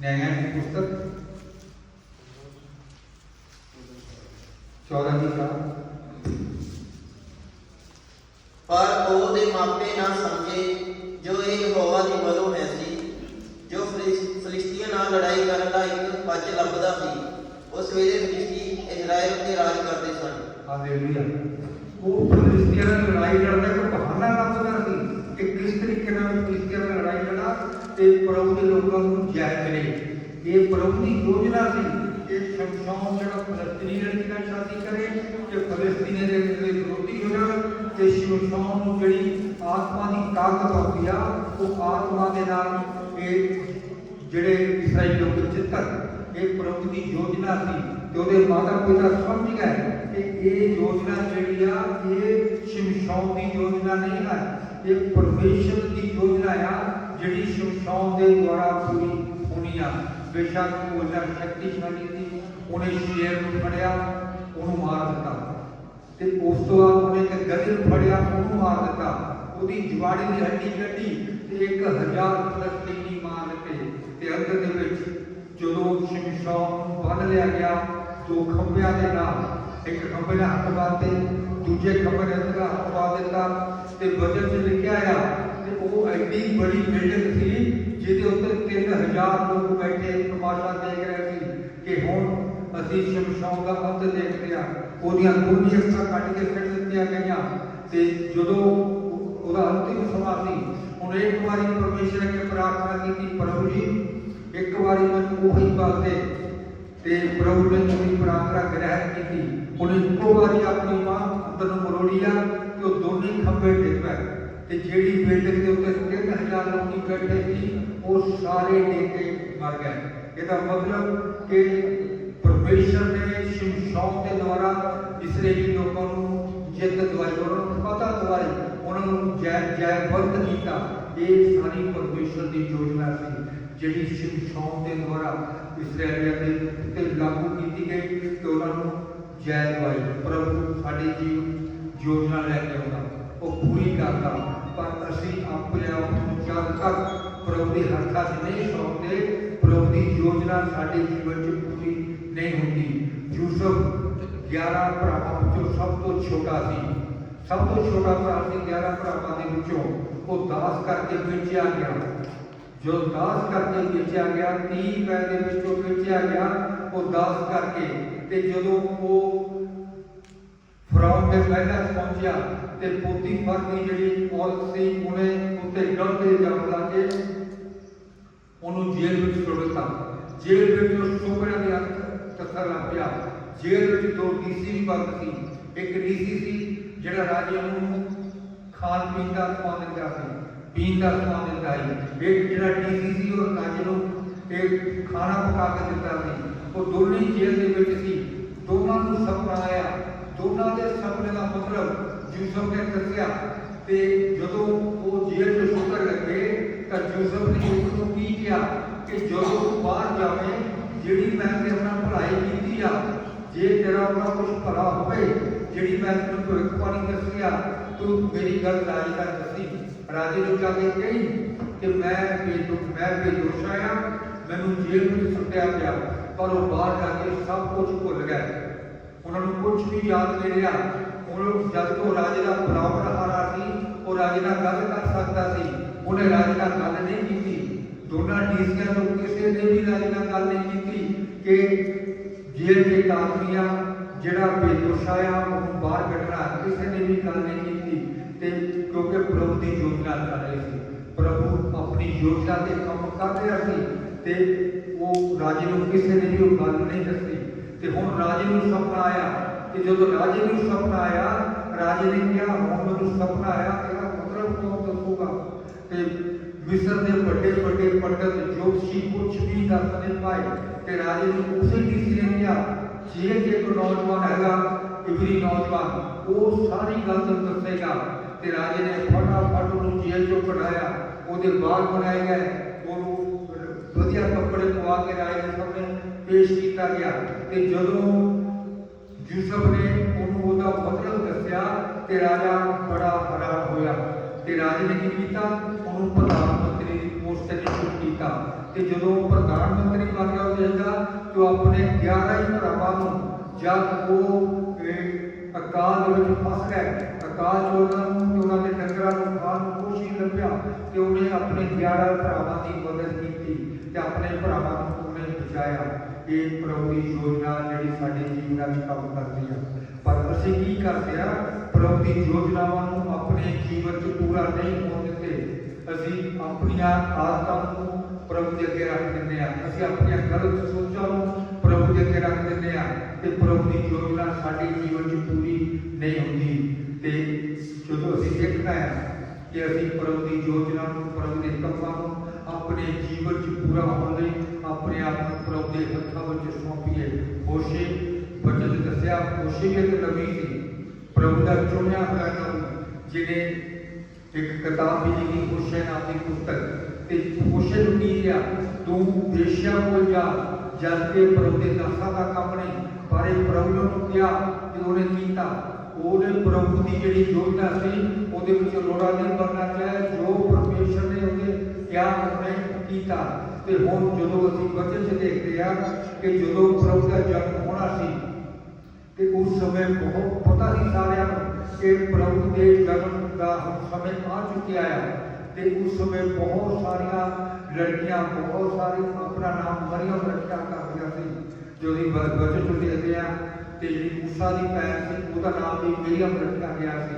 ਨਿਆਂਇਆਂ ਦੀ ਪੁਸਤਕ 14 ਦੀ 4 ਪਰ ਉਹ ਦੇ ਮਾਪੇ ਨਾ ਸਮਝੇ ਜੋ ਇਹ ਯਹੋਵਾ ਦੀ ਵੱਲੋਂ ਹੈ ਸੀ ਜੋ ਫਿਲਿਸ- ਫਿਲਿਸਤੀਆਂ ਨਾਲ ਲੜਾਈ ਕਰਨ ਦਾ ਇੱਕ ਪੱਜ ਲੱਭਦਾ ਸੀ ਉਸ ਵੇਲੇ ਫਿਲਿਸਤੀ ਇਜ਼ਰਾਈਲ ਤੇ ਰਾਜ ਕਰਦੇ ਸਨ। ਹਾਲੇਲੂਇਆ ਉਹ ਫਲਸਤੀਨੀਆਂ ਨਾਲ ਲੜਾਈ ਲੜਦਾ ਇੱਕ ਬਹਾਨਾ ਲੱਭਦਾ ਸੀ ਕਿ ਕਿਸ ਤਰੀਕੇ ਨਾਲ ਫਲਸਤੀਨੀਆਂ ਨਾਲ ਲੜਾਈ ਲੜਾ ਤੇ ਪ੍ਰਭੂ ਦੇ ਲੋਕਾਂ ਨੂੰ ਜੈ ਮਿਲੇ। ਇਹ ਪ੍ਰਭੂ ਦੀ ਯੋਜਨਾ ਸੀ। ਕਿ ਸ਼ਮਸ਼ੌਨ ਜਿਹੜਾ ਫਲਸਤੀਨੀ ਲੜਕੀ ਨਾਲ ਸ਼ਾਦੀ ਕਰੇ ਕਿ ਫਲਸਤੀਨੀ ਦੇ ਵਿਰੋਧੀ ਹੋ ਜਾਣ ਤੇ ਸ਼ਮਸ਼ੌਨ ਨੂੰ ਜਿਹੜੀ ਆਤਮਾ ਦੀ ਤਾਕਤ ਆਉਂਦੀ ਆ, ਉਹ ਆਤਮਾ ਦੇ ਨਾਲ ਇਹ ਜਿਹੜੇ ਇਸਰਾਏਲ ਲੋਕ ਚਿੱਤਰ ਇਹ ਪ੍ਰਭੂ ਦੀ ਯੋਜਨਾ ਸੀ ਤੇ ਉਹਦੇ ਮਾਤਾ ਪਿਤਾ ਸਮਝ ਗਏ ਕਿ ਇਹ। ਯੋਜਨਾ ਜਿਹੜੀ ਆ, ਇਹ ਸ਼ਿਮਸ਼ੌਨ ਦੀ ਯੋਜਨਾ ਨਹੀਂ ਹੈ, ਇਹ ਪਰਮੇਸ਼ਰ ਦੀ ਯੋਜਨਾ ਆ, ਜਿਹੜੀ ਸ਼ਿਮਸ਼ੌਨ ਦੇ ਦੁਆਰਾ ਪੂਰੀ ਹੋਣੀ ਆ। ਬੇਸ਼ੱਕ ਉਹ ਜਨ ਸ਼ਕਤੀਸ਼ਾਲੀ ਸੀ, ਉਹਨੇ ਸ਼ੇਰ ਨੂੰ ਫੜਿਆ, ਉਹਨੂੰ ਮਾਰ ਦਿੱਤਾ। ਤੇ ਉਸ ਤੋਂ ਬਾਅਦ ਉਹਨੇ ਇੱਕ ਗਧੇ ਨੂੰ ਫੜਿਆ, ਉਹਨੂੰ ਮਾਰ ਦਿੱਤਾ। ਉਹਦੀ ਜਵਾੜੀ ਦੀ ਹੱਡੀ ਕੱਢੀ ਤੇ ਇੱਕ ਹਜ਼ਾਰ ਫਲਸਤੀਨੀ ਮਾਰ ਦਿੱਤੇ। ਤੇ ਅੰਦਰ ਦੇ ਵਿੱਚ ਜਦੋਂ ਸ਼ਿਮਸ਼ੌਨ ਬੰਨ ਲਿਆ ਗਿਆ, ਦੋ ਖੰਭਿਆਂ ਦੇ ਨਾਲ, ਇੱਕ ਖੰਭੇ ਨਾਲ ਹੱਥ ਬਾਤੇ ਦੂਜੇ ਖੰਭੇ ਨਾਲ ਇਹਦਾ ਹੱਥ ਪਾ ਦਿੱਤਾ ਤੇ ਵਚਨ 'ਚ ਲਿਖਿਆ ਆ ਤੇ ਉਹ ਐਡੀ ਬੜੀ ਬਿਲਡਿੰਗ ਸੀ ਜਿਹਦੇ ਉੱਤੇ 3000 ਲੋਕ ਬੈਠੇ ਤਮਾਸ਼ਾ ਦੇਖ ਰਹੇ ਸੀ ਕਿ ਹੁਣ ਅਸੀਂ ਸ਼ਮਸ਼ੌਨ ਦਾ ਅੰਤ ਦੇਖਦੇ ਆ ਉਹਦੀਆਂ ਦੋਨੀ ਅੱਖਾਂ ਕੱਢ ਕੇ ਸਿੱਟ ਦਿੱਤੀਆਂ ਗਈਆਂ ਤੇ ਜਦੋਂ ਉਹਦਾ ਅੰਤਿਮ ਸਮਾਂ ਸੀ, ਹੁਣ ਇੱਕ ਵਾਰੀ ਪਰਮੇਸ਼ਰ ਅੱਗੇ ਪ੍ਰਾਰਥਨਾ ਕੀਤੀ, ਪ੍ਰਭੂ ਜੀ ਇੱਕ ਵਾਰੀ ਮੈਨੂੰ ਉਹੀ ਬਲ ਤੇ ਪ੍ਰਭੂ ਨੇ ਉਹਦੀ ਪ੍ਰਾਰਥਨਾ ਗ੍ਰਹਿਣ ਕੀਤੀ। ਉਹਨੇ ਇੱਕੋ ਵਾਰੀ ਆਪਣੀ ਮਾਂ ਅੰਦਰ ਨੂੰ ਮਰੋੜੀ ਤੇ ਉਹ ਦੋਨੇ ਖੰਭੇ ਡਿੱਗ ਪਏ। ਤੇ ਜਿਹੜੀ ਬਿਲਡਿੰਗ ਦੇ ਉੱਤੇ 3000 ਲੋਕੀ ਬੈਠੇ ਸੀ, ਉਹ ਸਾਰੇ ਡਿੱਗ ਕੇ ਮਰ ਗਏ। ਇਹਦਾ ਮਤਲਬ ਕਿ ਪਰਮੇਸ਼ਰ ਨੇ ਸ਼ਿਮਸ਼ੌਨ ਦੇ ਦੁਆਰਾ ਇਸਰਾਏਲੀ ਲੋਕਾਂ ਨੂੰ ਜਿੱਤ ਦਵਾਈ, ਉਹਨਾਂ ਨੂੰ ਪਤਾ ਦਵਾਈ, ਉਹਨਾਂ ਨੂੰ ਜੈ ਜੈ ਵਰਤ ਕੀਤਾ। ਇਹ ਸਾਰੀ ਪਰਮੇਸ਼ਰ ਦੀ ਯੋਜਨਾ ਸੀ। ਜਿਹੜੀ ਸ਼ਿਮਸ਼ੌਨ ਦੇ ਦੁਆਰਾ ਇਸਰਾਏਲੀਆਂ ਦੇ ਉੱਤੇ ਲਾਗੂ ਕੀਤੀ ਗਈ ਤੇ ਉਹਨਾਂ ਨੂੰ ਜੈ ਦਵਾਈ, ਪ੍ਰਭੂ ਸਾਡੇ ਜੀਵ ਯੋਜਨਾ ਲੈ ਕੇ ਆਉਂਦਾ। ਉਹ ਪੂਰੀ ਕਰਦਾ। ਪਰ ਅਸੀਂ ਆਪਣੇ ਆਪ ਨੂੰ ਜਦ ਤੱਕ ਪ੍ਰਭੂ ਦੇ ਹੱਥਾਂ 'ਚ ਨਹੀਂ ਸੌਂਪਦੇ ਪ੍ਰਭੂ ਦੀ ਯੋਜਨਾ ਸਾਡੇ ਜੀਵਨ 'ਚ ਪੂਰੀ ਨਹੀਂ ਹੁੰਦੀ। ਯੂਸਫ 11 ਭਰਾਵਾਂ ਵਿੱਚੋਂ ਸਭ ਤੋਂ ਛੋਟਾ ਸੀ। ਸਭ ਤੋਂ ਛੋਟਾ ਭਰਾ ਸੀ 11 ਭਰਾਵਾਂ ਦੇ ਵਿੱਚੋਂ। ਉਹ ਦਾਸ ਕਰਕੇ ਵੇਚਿਆ ਗਿਆ। ਜੋ ਦਾਸ ਕਰਕੇ ਵੇਚਿਆ ਗਿਆ 30 ਪੈ ਦੇ ਵਿੱਚੋਂ ਵੇਚਿਆ ਗਿਆ, ਉਹ ਦਾਸ ਕਰਕੇ ਤੇ ਜਦੋਂ ਉਹ ਫਰੌਨ ਦੇ ਪਹਿਲਾਂ ਪਹੁੰਚਿਆ ਤੇ ਪੋਤੀ ਫਰ ਜਿਹੜੀ ਔਰਤ ਸੀ, ਉਹਨੇ ਉੱਤੇ ਗਲਤ ਇਲਜ਼ਾਮ ਲਾ ਕੇ ਉਹਨੂੰ ਜੇਲ੍ਹ ਵਿੱਚ ਸੁੱਟ ਦਿੱਤਾ। ਜੇਲ੍ਹ ਵਿੱਚ ਉਹ ਸ਼ੋਕਰਿਆਂ ਦੇ ਹੱਥ ਤੱਕਰ ਲੱਗ ਪਿਆ। ਜੇਲ੍ਹ ਵਿੱਚ ਦੋ ਡੀਸੀ ਵੀ ਬੰਦ ਸੀ ਇੱਕ ਡੀਸੀ ਸੀ, ਜਿਹੜਾ ਰਾਜੇ ਨੂੰ ਖਾਣ ਪੀਣ ਦਾ ਸਮਾਨ ਦਿੰਦਾ ਸੀ। ਬੀਨ ਦਾ ਸਮਾਨ ਦਿੰਦਾ ਸੀ ਇਹ ਜਿਹੜਾ ਡੀਸੀ ਸੀ ਉਹ ਰਾਜੇ ਨੂੰ ਇਹ ਖਾਣਾ ਪਕਾ ਕੇ ਦਿੰਦਾ ਸੀ, ਉਹ ਦੋਨੇ ਜੇਲ੍ਹ ਦੇ ਵਿੱਚ ਸੀ। ਦੋਨਾਂ ਨੂੰ ਸੁਪਨਾ ਆਇਆ। ਦੋਨਾਂ ਦੇ ਸੁਪਨੇ ਦਾ ਮਤਲਬ ਯੂਸਫ ਨੇ ਦੱਸਿਆ ਤੇ ਜਦੋਂ ਉਹ ਜੇਲ੍ਹ ਤੋਂ ਛੁੱਟਣ ਲੱਗੇ, ਤਾਂ ਯੂਸਫ ਨੇ ਉਸ ਨੂੰ ਕੀ ਕਿਹਾ? ਕਿ ਜਦੋਂ ਬਾਹਰ ਜਾਵੇਂ, ਜਿਹੜੀ ਮੈਂ ਤੇ ਆਪਣਾ ਭਲਾਈ ਕੀਤੀ ਆ, ਜੇ ਤੇਰਾ ਉਹਨਾਂ ਕੁਝ ਭਲਾ ਹੋਵੇ, ਜਿਹੜੀ ਮੈਂ ਤੈਨੂੰ ਭਵਿੱਖਬਾਣੀ ਦੱਸੀ ਆ, ਤੂੰ ਮੇਰੀ ਗੱਲ ਰਾਜੇ ਦਾ ਦੱਸੀ। ਰਾਜੇ ਨੂੰ ਜਾ ਕੇ ਕਹੀ ਕਿ ਮੈਂ ਬੇਦੁਖ, ਮੈਂ ਬੇਦੋਸ਼ ਆਇਆ, ਮੈਨੂੰ ਜੇਲ੍ਹ ਵਿੱਚ ਸੁੱਟਿਆ ਗਿਆ ਪਰ ਉਹ ਬਾਹਰ ਜਾ ਕੇ ਸਭ ਕੁਝ ਭੁੱਲ ਗਏ ਉਹਨਾਂ ਨੂੰ ਕੁਝ ਵੀ ਯਾਦ ਨਹੀਂ ਰਿਹਾ। ਉਹ ਜਦ ਤੋਂ ਰਾਜੇ ਦਾ ਬਰਾਬਰ ਹਾਰਾ ਸੀ, ਉਹ ਰਾਜੇ ਨਾਲ ਗੱਲ ਕਰ ਸਕਦਾ ਸੀ। ਉਹਨੇ ਰਾਜੇ ਨਾਲ ਗੱਲ ਨਹੀਂ ਕੀਤੀ। ਦੋਨਾਂ ਡੀਸੀਆਂ ਤੋਂ ਕਿਸੇ ਨੇ ਵੀ ਰਾਜੇ ਨਾਲ ਗੱਲ ਨਹੀਂ ਕੀਤੀ ਕਿ ਜੇਲ੍ਹ ਦੇ ਕਾਤਮੀਆਂ ਜਿਹੜਾ ਬੇਦੋਸ਼ ਆਇਆ, ਉਹਨੂੰ ਬਾਹਰ ਕੱਢਣਾ। ਕਿਸੇ ਨੇ ਵੀ ਗੱਲ ਨਹੀਂ ਕੀਤੀ। ਕਿਉਂਕਿ ਪ੍ਰਭੂ ਦੀ ਯੋਜਨਾ ਕਰ ਰਹੇ ਸੀ। ਪ੍ਰਭੂ ਆਪਣੀ ਯੋਜਨਾ ਤੇ ਕੰਮ ਕਰ ਰਿਹਾ ਸੀ ਤੇ ਉਹ ਰਾਜੇ ਨੂੰ ਕਿਸੇ ਨੇ ਵੀ ਉਹ ਗੱਲ ਨਹੀਂ ਦੱਸੀ। ਤੇ ਹੁਣ ਰਾਜੇ ਨੂੰ ਸੁਪਨਾ ਆਇਆ ਕਿ ਜਦੋਂ ਰਾਜੇ ਨੂੰ ਸੁਪਨਾ ਆਇਆ, ਰਾਜੇ ਨੇ ਕਿਹਾ, ਹੁਣ ਮੈਨੂੰ ਸੁਪਨਾ ਆਇਆ ਇਹਦਾ ਮਤਲਬ ਕੌਣ ਦੱਸੂਗਾ? ਤੇ ਮਿਸਰ ਦੇ ਵੱਡੇ ਵੱਡੇ ਪੰਡਤ ਜੋਤਸ਼ੀ ਕੁਛ ਵੀ ਦੱਸ ਨਹੀਂ ਪਾਏ। ਤੇ ਰਾਜੇ ਨੂੰ ਉਸੇ ਡੀਸੀ ਨੇ ਕਿਹਾ, ਜੇ ਜੇ ਨੌਜਵਾਨ ਹੈਗਾ, ਇਬਰੀ ਨੌਜਵਾਨ, ਉਹ ਸਾਰੀ ਗੱਲ ਦੱਸੇਗਾ। ਤੇ ਰਾਜੇ ਨੇ ਫਟਾਫਟ ਉਹਨੂੰ ਜੇਲ੍ਹ ਚੋਂ ਕਢਾਇਆ, ਉਹਦੇ ਬਾਲ ਬਣਾਏ ਗਏ। ਉਹਨੂੰ ਵਧੀਆ ਕੱਪੜੇ ਪਵਾ ਕੇ ਰਾਜੇ ਸਾਹਮਣੇ ਪੇਸ਼ ਕੀਤਾ ਗਿਆ। ਤੇ ਜਦੋਂ ਯੂਸਫ ਨੇ ਉਹਨੂੰ ਉਹਦਾ ਮਤਲਬ ਦੱਸਿਆ ਤੇ ਰਾਜਾ ਬੜਾ ਹੈਰਾਨ ਹੋਇਆ। ਤੇ ਰਾਜੇ ਨੇ ਕੀ ਕੀਤਾ? ਉਹਨੂੰ ਪ੍ਰਧਾਨ ਮੰਤਰੀ ਦੀ ਪੋਸਟ ਤੇ ਨਿਯੁਕਤ ਕੀਤਾ। ਤੇ ਜਦੋਂ ਪ੍ਰਧਾਨ ਮੰਤਰੀ ਬਣ ਗਿਆ ਉਹ ਦੇਖਦਾ ਕਿ ਉਹ ਆਪਣੇ 11 ਹੀ ਭਰਾਵਾਂ ਨੂੰ ਜਦ ਉਹ ਅਕਾਲ ਦੇ ਵਿੱਚ ਫਸ ਗਏ ਅਕਾਲ ਚ ਉਹਨਾਂ ਨੂੰ ਤੇ ਉਹਨਾਂ ਦੇ ਡੰਗਰਾਂ ਨੂੰ ਖਾਣ ਨੂੰ ਕੁਛ ਨਹੀਂ ਲੱਭਿਆ, ਤੇ ਉਹਨੇ ਆਪਣੇ 11 ਭਰਾਵਾਂ ਦੀ ਮਦਦ ਕੀਤੀ ਤੇ ਆਪਣੇ ਭਰਾਵਾਂ ਨੂੰ ਉਹਨੇ ਬਚਾਇਆ। ਇਹ ਪ੍ਰਭੂ ਦੀ ਯੋਜਨਾ ਜਿਹੜੀ ਸਾਡੇ ਜੀਵਨਾਂ ਵਿੱਚ ਕੰਮ ਕਰਦੀ ਆ। ਪਰ ਅਸੀਂ ਕੀ ਕਰਦੇ ਆ? ਪ੍ਰਭੂ ਦੀ ਯੋਜਨਾਵਾਂ ਨੂੰ ਆਪਣੇ ਜੀਵਨ 'ਚ ਪੂਰਾ ਨਹੀਂ ਹੋਣ ਦਿੱਤੇ। ਅਸੀਂ ਆਪਣੀਆਂ ਆਦਤਾਂ ਨੂੰ ਪ੍ਰਭੂ ਦੇ ਅੱਗੇ ਰੱਖ ਦਿੰਦੇ ਆ। ਅਸੀਂ ਆਪਣੀਆਂ ਗਲਤ ਸੋਚਾਂ ਨੂੰ ਪ੍ਰਭੂ ਦੇ ਅੱਗੇ ਰੱਖ ਦਿੰਦੇ ਆ। ਤੇ ਪ੍ਰਭੂ ਦੀ ਯੋਜਨਾ ਸਾਡੇ ਜੀਵਨ 'ਚ ਪੂਰੀ ਨਹੀਂ ਹੁੰਦੀ। ਜਦੋਂ ਹੈ ਕਿ ਅਸੀਂ ਪ੍ਰਭੂ ਦੀ ਯੋਜਨਾ ਨੂੰ ਪ੍ਰਭੂ ਦੇ ਕੰਮਾਂ ਨੂੰ ਆਪਣੇ ਜੀਵਨ 'ਚ ਪੂਰਾ ਹੋਣ ਲਈ ਆਪਣੇ ਆਪ ਨੂੰ ਪ੍ਰਭੂ ਦੇ ਹੱਥਾਂ ਵਿੱਚ ਸੌਂਪੀਏ। ਹੋਸ਼ੇ ਬਚਨ ਦੱਸਿਆ ਹੋਸ਼ੇ ਇੱਕ ਨਬੀ ਸੀ। ਪ੍ਰਭੂ ਦਾ ਚੁਣਿਆ ਹੋਇਆ ਜਿਹਨੇ ਇੱਕ ਕਿਤਾਬ ਵੀ ਲਿਖੀ ਹੋਸ਼ੇ ਨਾਮ ਦੀ ਪੁਸਤਕ। ਤੇ ਹੋਸ਼ੇ ਨੂੰ ਕੀ ਕਿਹਾ ਤੂੰ ਵੇਸ਼ਿਆ ਕੋਲ ਜਾ, ਜਦ ਕਿ ਪ੍ਰਭੂ ਦੇ ਦਾਸਾਂ ਦਾ ਕੰਮ ਨਹੀਂ, ਪਰ ਇਹ ਪ੍ਰਭੂ ਨੂੰ ਕਿਹਾ, ਕਿ ਉਹਨੇ ਕੀਤਾ। ਉਹਨੇ ਪ੍ਰਭੂ ਦੀ ਜਿਹੜੀ ਯੋਜਨਾ ਸੀ, ਉਹਦੇ ਵਿੱਚ ਲੋੜਾ ਨਹੀਂ ਕਰਨਾ ਚਾਹਿਆ ਜੋ ਪਰਮੇਸ਼ਰ ਨੇ ਉਹਦੇ ਕਿਹਾ ਉਹਨੇ ਕੀਤਾ। ਤੇ ਹੁਣ ਜਦੋਂ ਅਸੀਂ ਬਚਨ ਚ ਦੇਖਦੇ ਆ ਕਿ ਜਦੋਂ ਪ੍ਰਭੂ ਦਾ ਜਨਮ ਹੋਣਾ ਸੀ, ਤੇ ਉਸ ਸਮੇਂ ਬਹੁਤ ਪਤਾ ਸੀ ਸਾਰਿਆਂ ਨੂੰ ਕਿ ਪ੍ਰਭੂ ਦੇ ਜਨਮ ਦਾ ਸਮੇਂ ਆ ਚੁੱਕਿਆ ਹੈ ਤੇ ਉਸ ਸਮੇਂ ਬਹੁਤ ਸਾਰੀਆਂ ਲੜਕੀਆਂ, ਬਹੁਤ ਸਾਰੀ ਆਪਣਾ ਨਾਮ ਮਰੀਮ ਰੱਖਿਆ ਕਰਦੀਆਂ ਸੀ। ਜੋ ਦੀ ਬਚਨ ਚ ਦੇਖਦੇ ਆ ਤੇ ਜਿਹੜੀ ਮੂਸਾ ਦੀ ਭੈਣ ਸੀ, ਉਹਦਾ ਨਾਮ ਵੀ ਮਰੀਮ ਰੱਖਿਆ ਗਿਆ ਸੀ।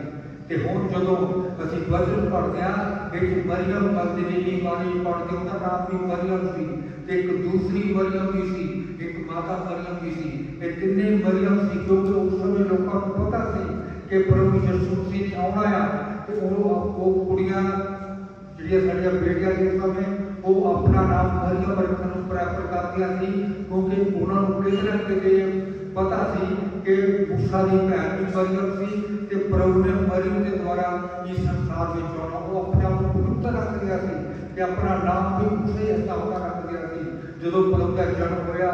ਤੇ ਹੁਣ ਜਦੋਂ ਅਸੀਂ ਵਚਨ ਪੜ੍ਹਦੇ ਆ ਇੱਕ ਮਰੀਮ ਮਗਦਲੀ ਦੀ ਬਾਣੀ ਪੜ੍ਹਦੇ, ਉਹਦਾ ਨਾਮ ਵੀ ਮਰੀਮ ਸੀ ਤੇ ਇੱਕ ਦੂਸਰੀ ਮਰੀਮ ਵੀ ਸੀ, ਇੱਕ ਮਾਤਾ ਮਰੀਮ ਵੀ ਸੀ। ਇਹ ਤਿੰਨੇ ਮਰੀਮ ਸੀ, ਕਿਉਂਕਿ ਉਸ ਸਮੇਂ ਲੋਕਾਂ ਨੂੰ ਪਤਾ ਸੀ ਕਿ ਪ੍ਰਭੂ ਯਿਸੂ ਮਸੀਹ ਨੇ ਆਉਣਾ ਆ ਤੇ ਉਹ ਉਹ ਕੁੜੀਆਂ ਜਿਹੜੀਆਂ ਸਾਡੀਆਂ ਬੇਟੀਆਂ ਸੀ ਉਸ ਸਮੇਂ, ਉਹ ਆਪਣਾ ਨਾਮ ਮਰੀਮ ਰੱਖਣ ਨੂੰ ਪ੍ਰੈਫਰ ਕਰਦੀਆਂ ਸੀ, ਕਿਉਂਕਿ ਉਹਨਾਂ ਨੂੰ ਕਿਤੇ ਨਾ ਕਿਤੇ ਪਤਾ ਸੀ ਕਿ ਮੂਸਾ ਦੀ ਭੈਣ ਵੀ ਮਰੀਮ ਸੀ ਤੇ ਪ੍ਰਭੂ ਨੇ ਮਰੀਮ ਦੇ ਦੁਆਰਾ ਇਸ ਸੰਸਾਰ ਵਿੱਚ ਆਉਣਾ, ਉਹ ਆਪਣੇ ਆਪ ਨੂੰ ਪਵਿੱਤਰ ਰੱਖ ਰਿਹਾ ਸੀ ਤੇ ਆਪਣਾ ਨਾਮ ਵੀ ਉਸੇ ਹੱਥਾਂ ਉੱਤੇ ਰੱਖ ਰਿਹਾ ਸੀ। ਜਦੋਂ ਪ੍ਰਭੂ ਦਾ ਜਨਮ ਹੋਇਆ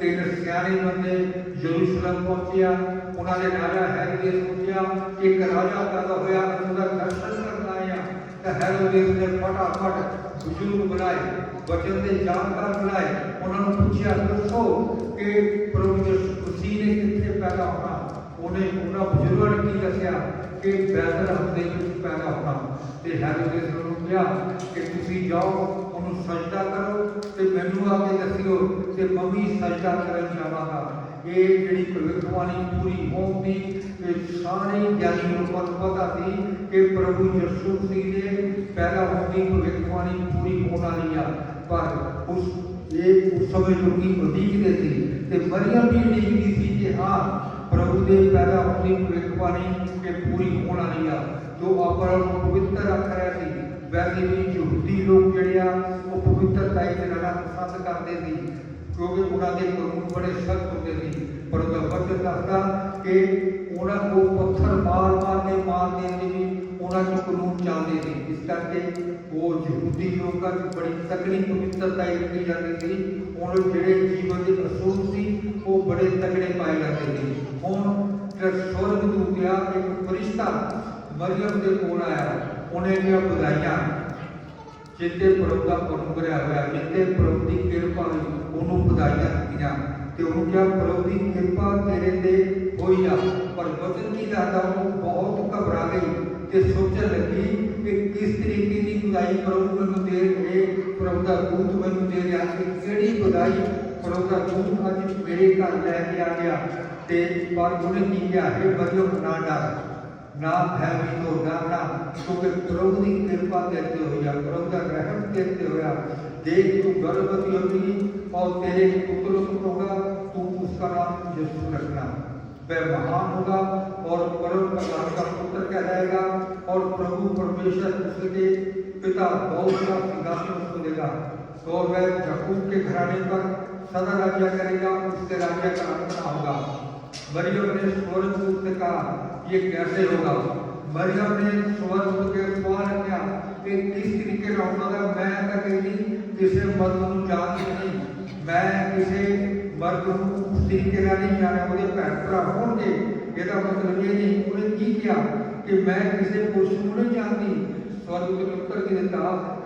ਤਿੰਨ ਸਿਆਣੇ ਬੰਦੇ ਯਰੂਸ਼ਲਮ ਪਹੁੰਚਿਆ, ਉਹਨਾਂ ਦੇ ਰਾਜਾ ਹੈਰੋਦੇਸ ਪਹੁੰਚਿਆ ਇੱਕ ਰਾਜਾ ਪੈਦਾ ਹੋਇਆ, ਉਹਦਾ ਦਰਸ਼ਨ ਕਰਨ ਆਇਆ। ਤਾਂ ਹੈਰੋਦੇਸ ਨੇ ਫਟਾਫਟ ਬਜ਼ੁਰਗ ਬਣਾਏ ਵਚਨ ਦੇ ਜਾਣਕਾਰ ਬਣਾਏ ਉਹਨਾਂ ਨੂੰ ਪੁੱਛਿਆ, ਦੱਸੋ ਕਿ ਪ੍ਰਭੂ ਯਿਸੂ ਪੈਦਾ ਹੋਣਾ। ਉਹਨੇ ਉਹਨਾਂ ਬਜ਼ੁਰਗਾਂ ਨੇ ਕੀ ਦੱਸਿਆ? ਕਿ ਬੈਤਲਹਮ ਦੇ ਵਿੱਚ ਪੈਦਾ ਹੋਣਾ। ਤੇ ਹੈਰੋਦੇਸ ਨੇ ਕਿਹਾ ਕਿ ਤੁਸੀਂ ਜਾਓ, ਉਹਨੂੰ ਸਜਦਾ ਕਰੋ ਤੇ ਮੈਨੂੰ ਆ ਕੇ ਦੱਸਿਓ ਤੇ ਮੈਂ ਵੀ ਸਜਦਾ ਕਰਨ ਜਾਵਾਂਗਾ। ਇਹ ਜਿਹੜੀ ਭਵਿੱਖਬਾਣੀ ਪੂਰੀ ਹੋਣ ਦੀ ਸਾਰੇ ਗਿਆਨੀ ਨੂੰ ਪਤਾ ਸੀ ਕਿ ਪ੍ਰਭੂ ਯਿਸੂ ਮਸੀਹ ਦੇ ਪੈਦਾ ਹੋਣ ਦੀ ਭਵਿੱਖਬਾਣੀ ਪੂਰੀ ਹੋਣ ਵਾਲੀ ਆ। ਪਰ ਉਸ, ਇਹ ਉਸ ਸਮੇਂ ਲੋਕੀ ਦੇ ਸੀ ਤੇ ਮਰੀਮ ਵੀ ਉਡੀਕਦੀ ਸੀ ਕਿ ਹਾਂ, ਪ੍ਰਭੂ ਦੇ ਪੈਦਾ ਹੋਣ ਦੀ ਭਵਿੱਖਬਾਣੀ ਇਹ ਪੂਰੀ ਹੋਣ ਵਾਲੀ ਆ। ਜੋ ਆਪਣਾ ਨੂੰ ਪਵਿੱਤਰ ਰੱਖ ਰਿਹਾ ਸੀ, ਵੈਸੇ ਵੀ ਯਹੂਦੀ ਲੋਕ ਜਿਹੜੇ ਆ, ਉਹ ਪਵਿੱਤਰਤਾ ਦੇ ਰਹਿਣਾ ਪਸੰਦ ਕਰਦੇ ਸੀ, ਕਿਉਂਕਿ ਉਹਨਾਂ ਦੇ ਕਾਨੂੰਨ ਬੜੇ ਸਖਤ ਹੁੰਦੇ ਸੀ। ਪਰ ਉਹਦਾ ਵਚਨ ਦੱਸਦਾ ਕਿ ਉਹਨਾਂ ਨੂੰ ਪੱਥਰ ਮਾਰ ਮਾਰ ਕੇ ਮਾਰ ਦੇਣ ਦੀ ਵੀ ਉਹਨਾਂ ਨੂੰ ਕਾਨੂੰਨ ਚੱਲਦੇ ਸੀ ਇਸ ਕਰਕੇ ਉਹ ਯਹੂਦੀ ਲੋਕਾਂ 'ਚ ਬੜੀ ਤਕੜੀ ਪਵਿੱਤਰਤਾ ਰੱਖੀ ਜਾਂਦੀ ਸੀ। ਉਹਨਾਂ ਜਿਹੜੇ ਜੀਵਨ ਦੇ ਅਸੂਲ ਸੀ, ਉਹ ਬੜੇ ਤਕੜੇ ਪਾਏ ਜਾਂਦੇ ਸੀ ਹੁਣ ਸਵਰਗ ਦੂਤ ਇੱਕ ਫਰਿਸ਼ਤਾ ਮਰੀਮ ਦੇ ਕੋਲ ਆਇਆ। ਉਹਨੇ ਕਿਹਾ ਬਧਾਈਆਂ ਜਿੱਤੇ ਪ੍ਰਭੂ ਦਾ ਅਨੁਗ੍ਰਹ ਹੋਇਆ ਜਿੱਤੇ ਪ੍ਰਭੂ ਦੀ ਕਿਰਪਾ ਹੋਈ, ਉਹਨੂੰ ਵਧਾਈਆਂ ਦਿੱਤੀਆਂ। ਤੇ ਉਹਨੂੰ ਕਿਹਾ, ਪ੍ਰਭੂ ਦੀ ਕਿਰਪਾ ਤੇਰੇ ਤੇ ਹੋਈ ਆ। ਪਰ ਵਚਨ ਕੀ ਦੱਸਦਾ? ਉਹ ਬਹੁਤ ਘਬਰਾ ਗਈ। ਤੇ ਸੋਚਣ ਲੱਗੀ ਕਿ ਕਿਸ ਤਰੀਕੇ ਦੀ ਖੁਦਾਈ ਪ੍ਰਭੂ ਮੈਨੂੰ ਦੇ ਰਹੇ, ਪ੍ਰਭੂ ਦਾ ਦੂਤ ਮੈਨੂੰ ਦੇ ਰਿਹਾ ਕਿ ਕਿਹੜੀ ਖੁਦਾਈ ਪ੍ਰਭੂ ਦਾ ਦੂਤ ਅੱਜ ਮੇਰੇ ਘਰ ਲੈ ਕੇ ਆ ਗਿਆ। ਤੇ ਪਰ ਉਹਨੇ ਕੀ ਕਿਹਾ? ਹੈ ਬਦਲੋ ਨਾ ਡਰ, ਨਾ ਭੈਵੀ ਤੋਂ ਡਰਨਾ ਕਿਉਂਕਿ ਪ੍ਰਭੂ ਦੀ ਕਿਰਪਾ ਕਰਤੇ ਹੋਇਆ, ਪ੍ਰਭੂ ਦਾ ਰਹਿਮ ਕਰਤੇ ਹੋਇਆ। ਦੇਖ ਤੂੰ ਗਰਭਵਤੀ ਹੋਵੇਗੀ ਔਰ ਤੇਰੇ ਪੁੱਤਰ ਹੋਗਾ ਤੂੰ ਉਸ ਦਾ ਨਾਮ ਯਿਸੂ ਰੱਖਣਾ بے مہان ہوگا اور پروپران کا پتر کہلائے گا اور پربھو پرمیشور اس کے پتا بہت کا سنگھاسن اس کو دے گا۔ اور وہ یقوب کے گھرانے پر سدا راجیہ کرے گا، اس کے راجیہ کا رکھنا اچھا ہوگا۔ مریم نے سورج گپت سے کہا، یہ کیسے ہوگا؟ مریم نے سورج گپت کے اخبار کیا، کہ کس طریقے کا ہوگا میں کہہ رہی جسے مضمون جان نہیں۔ ਮੈਂ ਕਿਸੇ ਮਰਦ ਨੂੰ ਉਸ ਤਰੀਕੇ ਨਾਲ ਨਹੀਂ ਜਾਣਿਆ, ਉਹਦੇ ਭੈਣ ਭਰਾ ਹੋਣਗੇ ਇਹਦਾ ਮਤਲਬ ਇਹ ਨਹੀਂ ਉਹਨੇ ਕੀ ਕਿਹਾ ਕਿ ਮੈਂ ਕਿਸੇ ਪੁਰਸ਼ ਨੂੰ ਨਹੀਂ ਜਾਣਦੀ? ਸਵਰਗਦੂਤ ਨੇ ਉੱਤਰ ਕੇ ਦਿੱਤਾ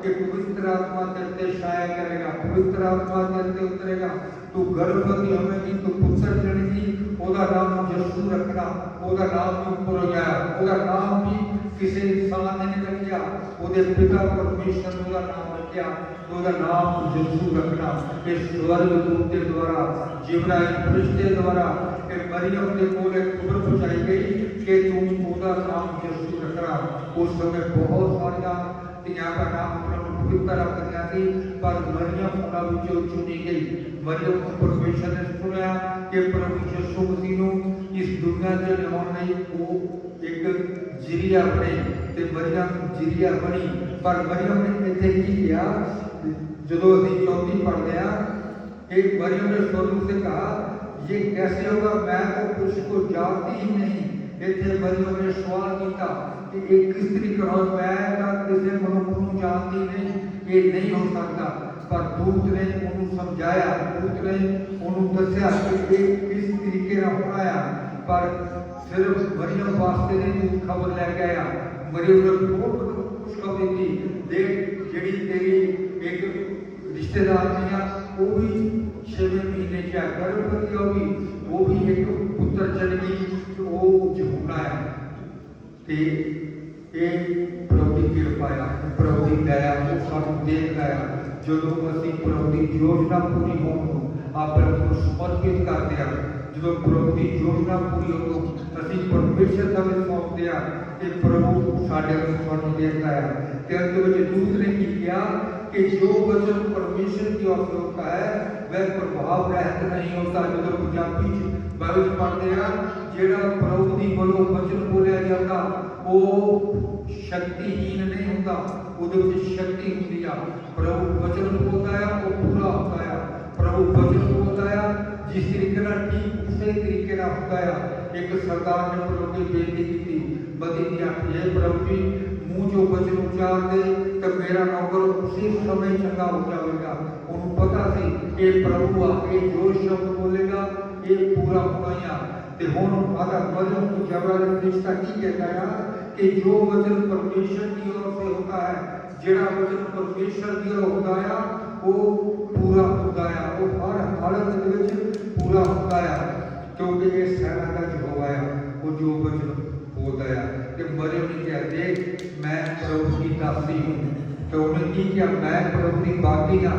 ਕਿ ਪਵਿੱਤਰ ਆਤਮਾ ਤੇਰੇ ਤੇ ਛਾਇਆ ਕਰੇਗਾ, ਪਵਿੱਤਰ ਆਤਮਾ ਤੇਰੇ ਤੇ ਉਤਰੇਗਾ। ਤੂੰ ਗਰਭਵਤੀ ਹੋਵੇਂਗੀ, ਤੂੰ ਪੁੱਤਰ ਜਣੇਗੀ ਉਹਦਾ ਨਾਮ ਯਿਸੂ ਰੱਖਣਾ, ਉਹਦਾ ਨਾਮ ਵੀ ਉੱਪਰ ਹੋ ਗਿਆ, ਉਹਦਾ ਨਾਮ ਵੀ ਕਿਸੇ ਇਨਸਾਨ ਨੇ ਨਹੀਂ ਰੱਖਿਆ, ਉਹਦੇ ਪਿਤਾ ਪਰਮੇਸ਼ਰ ਨੇ ਉਹਦਾ ਨਾਮ ਰੱਖਿਆ ਤੇ ਉਹਦਾ ਨਾਮ ਯਿਸੂ ਰੱਖਣਾ ਇਸ ਸਵਰਗ ਦੂਤ ਦੇ ਦੁਆਰਾ ਜਿਬਰਾਇਲ ਫਰਿਸ਼ਤੇ ਦੁਆਰਾ ਇਹ ਮਰੀਮ ਦੇ ਕੋਲ ਇੱਕ ਖਬਰ ਪਹੁੰਚਾਈ ਗਈ ਕਿ ਤੂੰ ਉਹਦਾ ਨਾਮ ਯਿਸੂ ਰੱਖਣਾ ਉਸ ਸਮੇਂ ਬਹੁਤ ਸਾਰੀਆਂ ਧੀਆਂ ਦਾ ਨਾਮ ਉਹਨਾਂ ਨੂੰ ਪਵਿੱਤਰ ਰੱਖਦੀਆਂ ਸੀ ਪਰ ਮਰੀਮ ਉਹਨਾਂ ਵਿੱਚੋਂ ਚੁਣੀ ਗਈ ਮਰੀਮ ਨੂੰ ਪਰਮੇਸ਼ਰ ਨੇ ਸੁਣਿਆ ਕਿ ਪ੍ਰਭੂ ਯਿਸੂ ਮਸੀਹ ਨੂੰ ਇਸ ਦੁਨੀਆ 'ਚ ਲਿਆਉਣ ਲਈ ਉਹ ਇੱਕ ਜਰੀਆ ਬਣੇ ਤੇ ਮਰੀਮ ਜਰੀਆ ਬਣੀ ਪਰ ਮਰੀਮ ਨੇ ਇੱਥੇ ਕੀ ਕਿਹਾ ਜਦੋਂ ਅਸੀਂ ਚੌਥੀ ਪੜ੍ਹਦੇ ਆ कि मरियम ने स्वर्ग से कहा ये कैसे होगा मैं तो पुरुष को जानती ही नहीं इतने मरियम ने सवाल किया कि एक स्त्री कहो मैं ਤਾਂ ਕਿਸੇ ਮਨੁੱਖ ਨੂੰ ਜਾਣਦੀ ਨਹੀਂ ਇਹ ਨਹੀਂ ਹੋ ਸਕਦਾ ਪਰ ਦੂਤ ਨੇ ਉਹਨੂੰ ਸਮਝਾਇਆ ਦੂਤ ਨੇ ਉਹਨੂੰ ਦੱਸਿਆ ਕਿ ਇਹ ਕਿਸ ਤਰੀਕੇ ਨਾਲ ਹੋਣਾ ਆ ਪਰ ਸਿਰਫ ਮਰੀਮ ਵਾਸਤੇ ਨਹੀਂ ਦੂਤ ਖਬਰ ਲੈ ਕੇ ਆਇਆ ਮਰੀਮ ਨੇ ਬਹੁਤ ਖੁਸ਼ਖਬਰੀ ਦਿੱਤੀ ਦੇਖ ਜਿਹੜੀ ਤੇਰੀ ਇੱਕ ਰਿਸ਼ਤੇਦਾਰ ਦੀਆਂ ਉਹ ਵੀ 6 ਮਹੀਨੇ ਚ ਗਰਭਵਤੀ ਹੋ ਗਈ ਉਹ ਵੀ ਇੱਕ ਪੁੱਤਰ ਜਨਮੀ ਤੇ ਉਹ ਜਹੂਨਾ ਹੈ ਤੇ ਇਹ ਪ੍ਰਭੂ ਦੀ ਕਿਰਪਾ ਆ ਪ੍ਰਭੂ ਦੀ ਦਇਆ ਉਹ ਸਾਨੂੰ ਦੇਖਦਾ ਆ ਜਦੋਂ ਅਸੀਂ ਪ੍ਰਭੂ ਦੀ ਯੋਜਨਾ ਪੂਰੀ ਹੋਣ ਨੂੰ ਆਪਣੇ ਆਪ ਨੂੰ ਸਮਰਪਿਤ ਕਰਦੇ ਆ ਜਦੋਂ ਪ੍ਰਭੂ ਦੀ ਯੋਜਨਾ ਪੂਰੀ ਹੋਣ ਨੂੰ ਅਸੀਂ ਪਰਮੇਸ਼ਰ ਦਾ ਵਿੱਚ ਸੌਂਪਦੇ ਆ ਕਿ ਪ੍ਰਭੂ، ਸਾਡੇ ਅਨੁਸਾਰ ਨੂੰ ਦੇਤਾ ਹੈ। ਤੇ ਅੰਤ ਵਿੱਚ ਦੂਸਰੇ ਕੀ ਕਿਹਾ کہ جو وچن پرمیشن کی افسوس کا ہے وہ پربھاؤ رہت نہیں ہوتا جدو پنجابی بائبل پڑھتے ہیں جیڑا پربھو دی ولو وچن بولیا جاتا او شکتیہین نہیں ہوندا اودے وچ شکتی ہوندی ہے پربھو وچن بولتا ہے او پورا ہوتا ہے پربھو وچن بولتا ہے جس طریقے نال ٹھیک اسی طریقے نال ہوتا ہے ایک سردار نے پربھو کی بےنتی کی بدی کی اخیل پرمتی مو جو بچے نو چار دے تب میرا نوکر اسی سمیں چنگا ہو جاوے گا۔ انہوں پتا سی کہ پرمو آکے جو شب بولے گا، یہ پورا ہونا ہی آگا تے ہون انہوں پتا بچے نو جبرا رہے دیشتا کی کہتا ہے کہ جو بچے نو پرمیشن کی اور اسے ہوتا ہے جیڑا بچے نو پرمیشن کی اور ہوتا ہے، وہ پورا ہوتا ہے۔ وہ ہر ہر دیشت پورا ہوتا ہے، کیونکہ یہ سینہ کا جہو آیا وہ جو بچے होता है कि मरियम ने क्या देख मैं प्रभु की दासी हूँ तो उन्होंने की किया मैं प्रभु की बाकी हाँ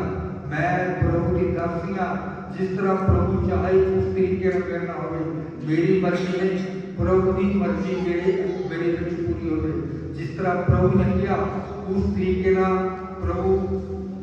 मैं प्रभु की दासी हाँ जिस तरह प्रभु चाहे उस तरीके से करना होवे मेरी मर्जी नहीं प्रभु की मर्जी मेरे मेरे विच पूरी होवे जिस तरह प्रभु ने किया उस तरीके ना प्रभु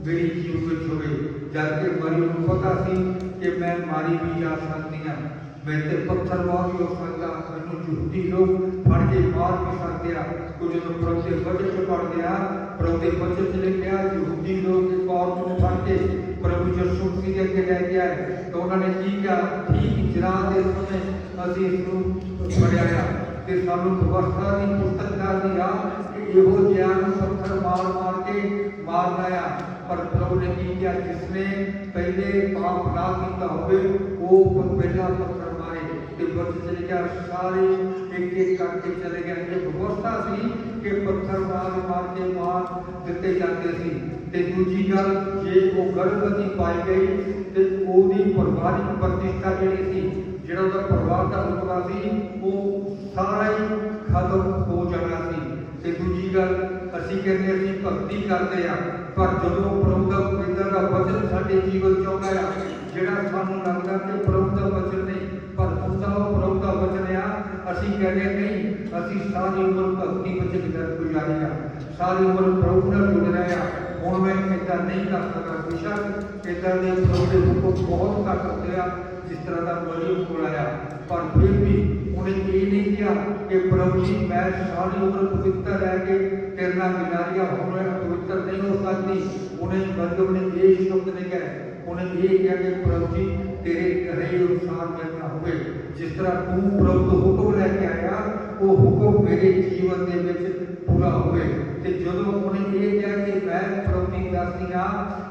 मेरी जीवन में होवे जबकि मरियम को पता सी कि मैं मारी भी जा सकती हाँ मैं میں تے پتھر مار کے سکتا میں جھوٹی لوگ پھڑ کے مار بھی سکتے ہیں۔ کو جو پروتے بچے سے پڑ گیا پروتے بچے سے لے گیا، جھوٹی لوگ کے پاؤں کو پھڑ کے پربھو یسوع مسیح کے لے گیا ہے، تو انہوں نے کی کیا؟ ٹھیک، جرا دے سمے ਅਸੀਂ ਇਸ ਨੂੰ ਛੜਿਆ ਤੇ ਸਾਨੂੰ ਵਿਵਸਥਾ ਦੀ ਪੁਸਤਕ ਦਾ ਦਿਆ ਕਿ ਇਹੋ ਜਿਹਾ پتھر مار مار کے مار گیا پر پرو نے کی کیا؟ جس نے پہلے پاپ نہ کیتا ਹੋਵੇ وہ پہلا پتھر ਮਾਰੇ ਚਲੇ ਗਿਆ ਸਾਰੇ ਇੱਕ ਇੱਕ ਕਰਕੇ ਚਲੇ ਗਏ ਇਹ ਵਿਵਸਥਾ ਸੀ ਕਿ ਪੱਥਰ ਮਾਰ ਮਾਰ ਕੇ ਮਾਰ ਦਿੱਤੇ ਜਾਂਦੇ ਸੀ। ਤੇ ਦੂਜੀ ਗੱਲ, ਜੇ ਉਹ ਗਰਭਵਤੀ ਪਾਈ ਗਈ ਤੇ ਉਹਦੀ ਪਰਿਵਾਰਿਕ ਪ੍ਰਤਿਸ਼ਠਾ ਜਿਹੜੀ ਸੀ, ਜਿਹੜਾ ਉਹਦਾ ਪਰਿਵਾਰ ਦਾ ਰੁਤਬਾ ਸੀ, ਉਹ ਸਾਰਾ ਹੀ ਖਤਮ ਹੋ ਜਾਣਾ ਸੀ। ਤੇ ਦੂਜੀ ਗੱਲ, ਅਸੀਂ ਕਹਿੰਦੇ ਅਸੀਂ ਭਗਤੀ ਕਰਦੇ ਆ ਪਰ ਜਦੋਂ ਪ੍ਰਭੂ ਦਾ ਪਵਿੱਤਰ ਦਾ ਵਚਨ ਸਾਡੇ ਜੀਵਨ ਚ ਆਉਂਦਾ ਆ ਜਿਹੜਾ ਸਾਨੂੰ ਲੱਗਦਾ ਕਿ ਪ੍ਰਭੂ ਦਾ ਵਚਨ ਅਸੀਂ ਕਹਿੰਦੇ ਨਹੀਂ, ਅਸੀਂ ਸਾਰੀ ਉਮਰ ਭਗਤੀ ਵਿੱਚ ਗੁਜ਼ਾਰੀ ਆ ਸਾਰੀ ਉਮਰ ਪ੍ਰਭੂ ਨਾਲ ਜੁੜ ਰਹੇ ਆ ਹੁਣ ਮੈਂ ਏਦਾਂ ਨਹੀਂ ਕਰ ਸਕਦਾ ਬੇਸ਼ੱਕ ਏਦਾਂ ਦੇ ਪ੍ਰਭੂ ਦੇ ਹੁਕਮ ਬਹੁਤ ਘੱਟ ਹੁੰਦੇ ਆ, ਜਿਸ ਤਰ੍ਹਾਂ ਦਾ ਮਰੀਮ ਕੋਲ ਆਇਆ। ਪਰ ਫਿਰ ਵੀ ਉਹਨੇ ਇਹ ਨਹੀਂ ਕਿਹਾ ਕਿ ਪ੍ਰਭੂ ਜੀ, ਮੈਂ ਸਾਰੀ ਉਮਰ ਪਵਿੱਤਰ ਰਹਿ ਕੇ ਤੇਰੇ ਨਾਲ ਗੁਜ਼ਾਰੀਆ ਹੁਣ ਮੈਂ ਪਵਿੱਤਰ ਨਹੀਂ ਹੋ ਸਕਦੀ। ਉਹਨੇ ਮਤਲਬ ਨੇ ਇਹ ਸ਼ਬਦ ਨਹੀਂ ਕਹੇ। ਉਹਨੇ ਇਹ ਕਿਹਾ ਕਿ ਪ੍ਰਭੂ ਜੀ, ਤੇਰੇ ਕਹੇ ਅਨੁਸਾਰ ਮੇਰੇ ਹੋਵੇ। ਜਿਸ ਤਰ੍ਹਾਂ ਤੂੰ ਪ੍ਰਭੂ ਤੋਂ ਹੁਕਮ ਲੈ ਕੇ ਆਇਆ, ਉਹ ਹੁਕਮ ਮੇਰੇ ਜੀਵਨ ਦੇ ਵਿੱਚ ਪੂਰਾ ਹੋਵੇ। ਤੇ ਜਦੋਂ ਉਹਨੇ ਇਹ ਕਿਹਾ ਕਿ ਮੈਂ ਪ੍ਰਭੂ ਦੀ ਦਾਸੀ ਹਾਂ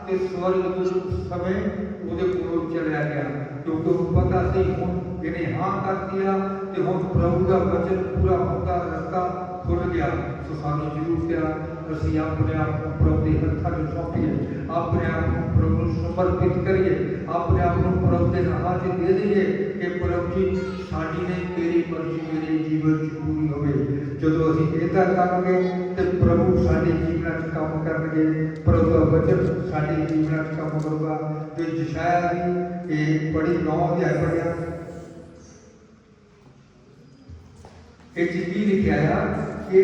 ਤੇ ਸਵਰਗ ਤੋਂ ਸਮੇਂ ਉਹਦੇ ਕੋਲੋਂ ਚਲਿਆ ਗਿਆ, ਕਿਉਂਕਿ ਉਹ ਪਤਾ ਸੀ, ਹੁਣ ਇਹਨੇ ਹਾਂ ਕਰ ਆ ਤੇ ਹੁਣ ਪ੍ਰਭੂ ਦਾ ਵਚਨ ਪੂਰਾ ਹੁੰਦਾ ਰਸਤਾ ਖੁੱਲ ਗਿਆ। ਸੋ ਸਾਨੂੰ ਜ਼ਰੂਰ ਕਿਹਾ ਅਸੀਂ ਆਪਣੇ ਆਪ ਨੂੰ ਪ੍ਰਭੂ ਦੇ ਹੱਥਾਂ ਵਿੱਚ ਸੌਂਪੀਏ ਆਪਣੇ ਆਪ ਨੂੰ ਪ੍ਰਭੂ ਨੂੰ ਸਮਰਪਿਤ ਕਰੀਏ ਆਪਣੇ ਆਪ ਨੂੰ ਪ੍ਰਭੂ ਦੇ ਰਾਹਾਂ 'ਚ ਦੇ ਦਈਏ ਕਿ ਪ੍ਰਭੂ ਜੀ ਸਾਡੀ ਨੇ ਤੇਰੀ ਮਰਜ਼ੀ ਮੇਰੇ ਜੀਵਨ 'ਚ ਪੂਰੀ ਹੋਵੇ ਜਦੋਂ ਅਸੀਂ ਇਹਦਾ ਕਰਾਂਗੇ ਤੇ ਪ੍ਰਭੂ ਸਾਡੇ ਜੀਵਨਾਂ 'ਚ ਕੰਮ ਕਰਨਗੇ ਪ੍ਰਭੂ ਦਾ ਵਚਨ ਸਾਡੇ ਜੀਵਨਾਂ 'ਚ ਕੰਮ ਕਰੂਗਾ ਤੇ ਜਸ਼ਾਇਆ ਦੀ ਇਹ ਬੜੀ ਨੌ ਅਧਿਆਇ ਪੜਿਆ ਇਹ 'ਚ ਕੀ ਲਿਖਿਆ ਆ ਕਿ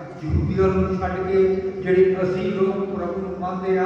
ਯਹੂਦੀਆਂ ਨੂੰ ਛੱਡ ਕੇ ਜਿਹੜੇ ਅਸੀਂ ਲੋਕ ਪ੍ਰਭੂ ਨੂੰ ਮੰਨਦੇ ਆ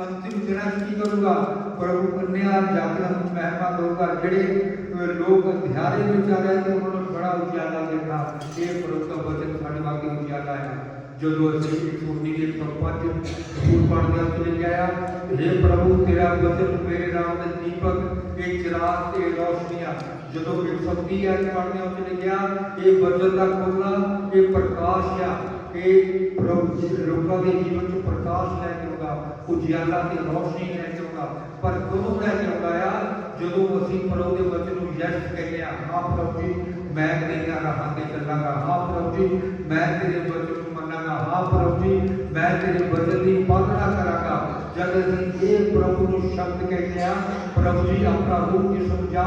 ਅੰਤਿਮ ਦਿਨਾਂ 'ਚ ਕੀ ਕਰੂਗਾ? ਪ੍ਰਭੂ ਅੰਨਿਆ ਜਾਤਿਆਂ ਨੂੰ ਮਹਿਮਾ ਦੇਊਗਾ। ਜਿਹੜੇ ਅਹ, ਲੋਕ ਅੰਧਿਆਰੇ ਵਿੱਚ ਆ ਰਹੇ ਤੇ ਉਹਨਾਂ ਨੂੰ ਬੜਾ ਉਜਾਲਾ ਦੇਣਾ। ਇਹ ਪ੍ਰਭੂ ਦਾ ਵਚਨ ਸਾਡੇ ਵਾਂਗੇ ਉਜਾਲਾ ਹੈ। ਜਦੋਂ ਅਸੀਂ ਇੱਕ ਸੁਰਨੀ ਦੇ ਪੰਜ ਸਕੂਲ ਪੜ੍ਹਦੇ ਹਾਂ ਤੇ ਲਿਖਿਆ ਆ हे ਪ੍ਰਭੂ ਤੇਰਾ ਵਚਨ ਮੇਰੇ ਨਾਮ ਦੇ ਦੀਪਕ ਇਹ ਚਿਰਾਗ ਤੇ ਰੋਸ਼ਨੀਆਂ। ਜਦੋਂ ਇੱਕ ਸਬਦੀ ਆ ਪੜ੍ਹਦੇ ਹਾਂ ਤੇ ਲਿਖਿਆ ਇਹ ਵਚਨ ਦਾ ਖੋਲਣਾ ਇਹ ਪ੍ਰਕਾਸ਼ ਆ। ਇਹ ਪ੍ਰਭੂ ਜੀ ਲੋਕਾਂ ਦੇ ਜੀਵਨ ਚ ਪ੍ਰਕਾਸ਼ ਲੈ ਕੇ ਆਉਂਦਾ ਉਜਿਆਲਾ ਤੇ ਰੋਸ਼ਨੀ ਲੈ ਕੇ ਆਉਂਦਾ ਪਰ ਕਦੋਂ ਲੈ ਕੇ ਆਉਂਦਾ ਆ ਜਦੋਂ ਅਸੀਂ ਪ੍ਰਭੂ ਦੇ ਵਚਨ ਨੂੰ ਯੈਸ ਕਹਿੰਦੇ ਆ ਹਾਂ ਪ੍ਰਭੂ ਜੀ ਮੈਂ ਤੇਰੀਆਂ ਰਾਹਾਂ ਤੇ ਚੱਲਾਂਗਾ ਹਾਂ ਪ੍ਰਭੂ ਜੀ ਮੈਂ ਤੇਰੇ ਵਚਨ ਨੂੰ ਮੰਨਾਂਗਾ ਹਾਂ ਪ੍ਰਭੂ ਜੀ ਮੈਂ ਤੇਰੇ ਵਚਨ ਦੀ ਪਾਲਣਾ ਕਰਾਂਗਾ ਜਦ ਅਸੀਂ ਇਹ ਪ੍ਰਭੂ ਨੂੰ ਸ਼ਬਦ ਕਹਿੰਦੇ ਆ ਪ੍ਰਭੂ ਜੀ ਆਪਣਾ ਰੂਪ ਜਿਸਮ ਜਾ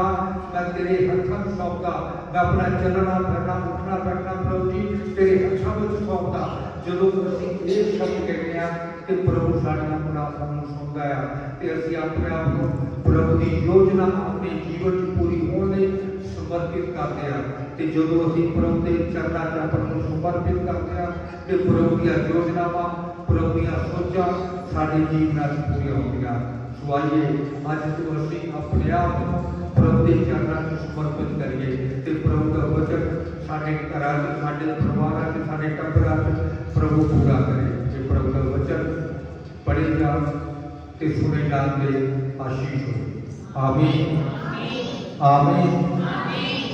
ਮੈਂ ਤੇਰੇ ਹੱਥਾਂ ਵਿੱਚ ਸੌਂਪਦਾ, ਮੈਂ ਆਪਣਾ ਚੱਲਣਾ, ਫਿਰਨਾ, ਉੱਠਣਾ, ਬੈਠਣਾ, ਪ੍ਰਭੂ ਜੀ, ਤੇਰੇ ਹੱਥਾਂ ਵਿੱਚ ਸੌਂਪਦਾ। ਜਦੋਂ ਅਸੀਂ ਇਹ ਸ਼ਬਦ ਕਹਿੰਦੇ ਆ ਤੇ ਪ੍ਰਭੂ ਸਾਡੀਆਂ ਪ੍ਰਾਰਥਨਾ ਨੂੰ ਸੁਣਦਾ ਆ ਤੇ ਅਸੀਂ ਆਪਣੇ ਆਪ ਨੂੰ ਪ੍ਰਭੂ ਦੀ ਯੋਜਨਾ ਆਪਣੇ ਜੀਵਨ 'ਚ ਪੂਰੀ ਹੋਣ ਲਈ ਸਮਰਪਿਤ ਕਰਦੇ ਆ ਤੇ ਜਦੋਂ ਅਸੀਂ ਪ੍ਰਭੂ ਦੇ ਚਰਨਾਂ 'ਚ ਆਪਣੇ ਨੂੰ ਸਮਰਪਿਤ ਕਰਦੇ ਆ ਤੇ ਪ੍ਰਭੂ ਦੀਆਂ ਯੋਜਨਾਵਾਂ ਪ੍ਰਭੂ ਦੀਆਂ ਸੋਚਾਂ ਸਾਡੇ ਜੀਵਨਾਂ 'ਚ ਪੂਰੀਆਂ ਹੁੰਦੀਆਂ ਸੋ ਆਈਏ ਅੱਜ ਤੋਂ ਅਸੀਂ ਆਪਣੇ ਆਪ ਨੂੰ ਪ੍ਰਭੂ ਦੇ ਚਰਨਾਂ 'ਚ ਸਮਰਪਿਤ ਕਰੀਏ ਤੇ ਪ੍ਰਭੂ ਦਾ ਵਚਨ ਸਾਡੇ ਘਰਾਂ 'ਚ ਸਾਡੇ ਪਰਿਵਾਰਾਂ 'ਚ ਸਾਡੇ ਟੱਬਰਾਂ 'ਚ ਪ੍ਰਭੂ ਪੂਰਾ ਕਰੇ। ਜੇ ਪ੍ਰਭੂ ਦਾ ਵਚਨ ਪੜ੍ਹੇ ਜਾਣ ਤੇ ਸੁਣੇ ਜਾਣ ਦੇ ਆਸ਼ੀਸ਼ ਹੋ ਆਮੀਨ। ਆਮੀਨ।